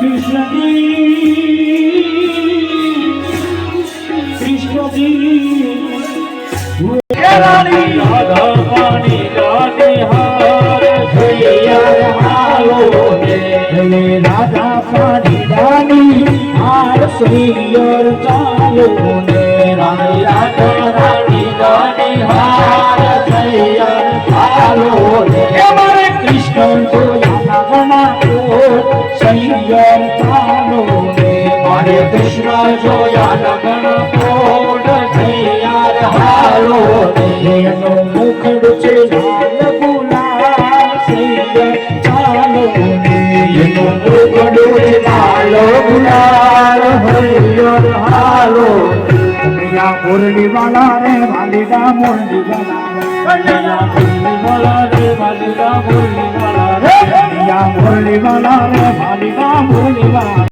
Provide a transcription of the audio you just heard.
কৃষ্ণ কৃষ্ণ রাধা পানি রাধে হারে ধৈয়া হালো রানী আর শ্রীয়র চালো Hare Krishna Jaya Nagana હાલો. કૈયા મુરલી વાલા રે વાલીડા મુરલી વાલા મુરલી વાલા રે વાલીડા મુરલી વાલા મુરલી વાલા રે વાલીડા વાલા